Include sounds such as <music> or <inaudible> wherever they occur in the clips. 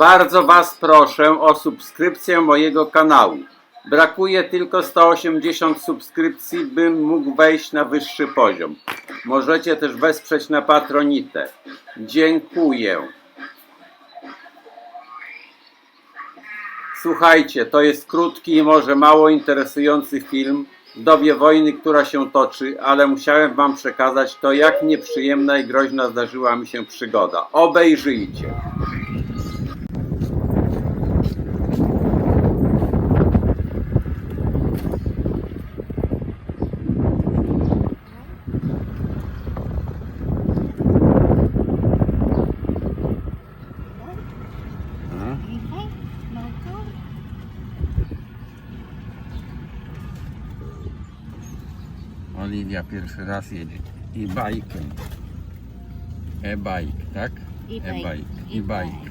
Bardzo Was proszę o subskrypcję mojego kanału. Brakuje tylko 180 subskrypcji, bym mógł wejść na wyższy poziom. Możecie też wesprzeć na Patronite. Dziękuję. Słuchajcie, to jest krótki i może mało interesujący film w dobie wojny, która się toczy, ale musiałem Wam przekazać to, jak nieprzyjemna i groźna zdarzyła mi się przygoda. Obejrzyjcie. Oliwia pierwszy raz jedzie i bajkiem. E-bike, tak? E-bike. E-bike.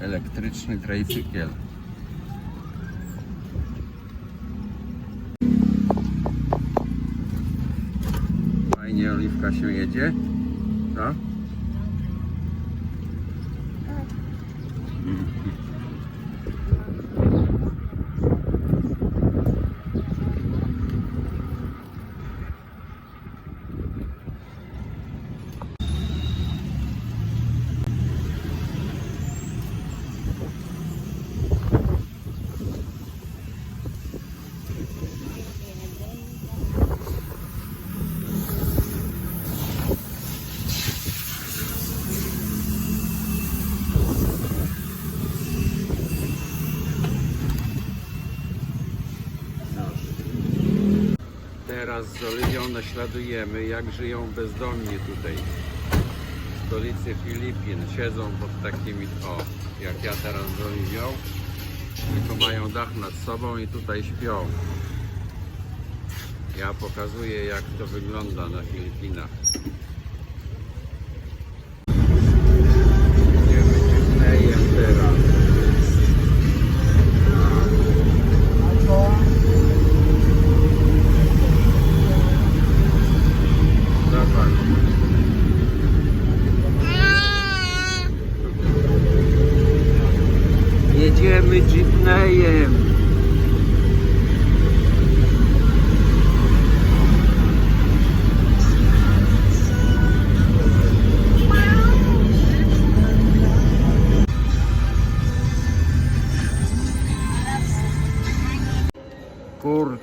Elektryczny trajcykiel. Fajnie Oliwka się jedzie. Co? Teraz z Oliwią naśladujemy, jak żyją bezdomni tutaj. W stolicy Filipin. Siedzą pod takimi, o, jak ja teraz z Oliwią. Tylko mają dach nad sobą i tutaj śpią. Ja pokazuję, jak to wygląda na Filipinach.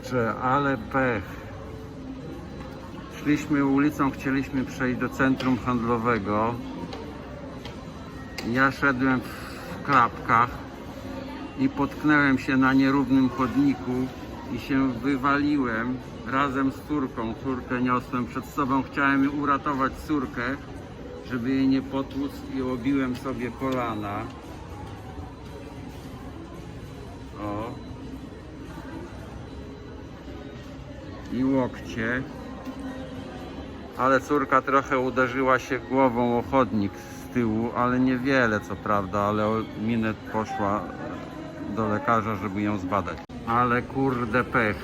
Kurczę, ale pech. Szliśmy ulicą, chcieliśmy przejść do centrum handlowego. Ja szedłem w klapkach i potknąłem się na nierównym chodniku i się wywaliłem razem z córką. Córkę niosłem przed sobą, chciałem uratować córkę, żeby jej nie potłuc i obiłem sobie kolana. I łokcie ale córka trochę uderzyła się głową o chodnik z tyłu, ale niewiele co prawda, ale Minet poszła do lekarza, żeby ją zbadać. Ale kurde pech.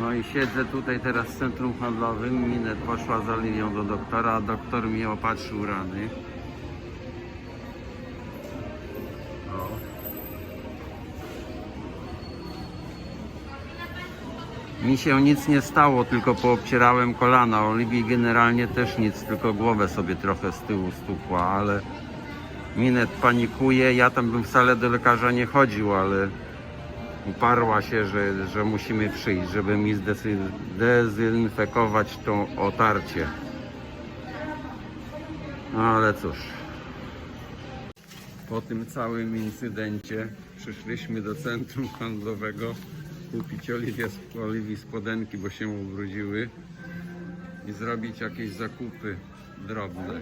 No i siedzę tutaj teraz w centrum handlowym, Minet poszła z Oliwią do doktora, a doktor mi opatrzył rany. Mi się nic nie stało, tylko poobcierałem kolana. Oliwii generalnie też nic, tylko głowę sobie trochę z tyłu stukła, ale Minet panikuje. Ja tam bym wcale do lekarza nie chodził, ale uparła się, że, że musimy przyjść, żeby mi zdezynfekować to otarcie. No ale cóż. Po tym całym incydencie przyszliśmy do centrum handlowego kupić Oliwie, Oliwii spodenki, bo się ubrudziły i zrobić jakieś zakupy drobne.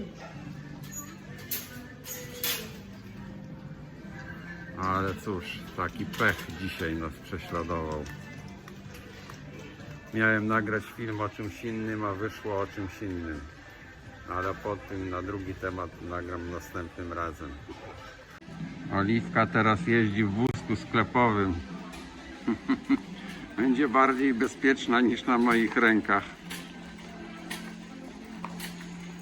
Ale cóż, taki pech dzisiaj nas prześladował. Miałem nagrać film o czymś innym, a wyszło o czymś innym. Ale po tym na drugi temat nagram następnym razem. Oliwka teraz jeździ w wózku sklepowym. <laughs> Będzie bardziej bezpieczna niż na moich rękach.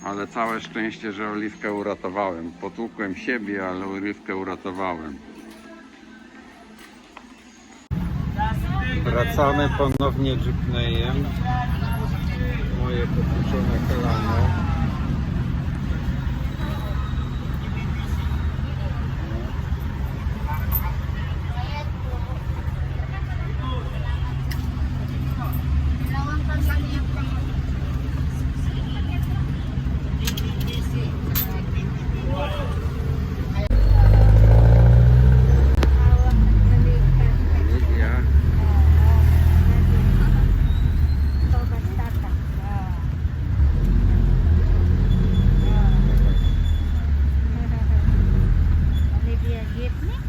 Ale całe szczęście, że oliwkę uratowałem. Potłukłem siebie, ale oliwkę uratowałem. Wracamy ponownie jeepneyem. Moje potłuczone kolano. Gate নেই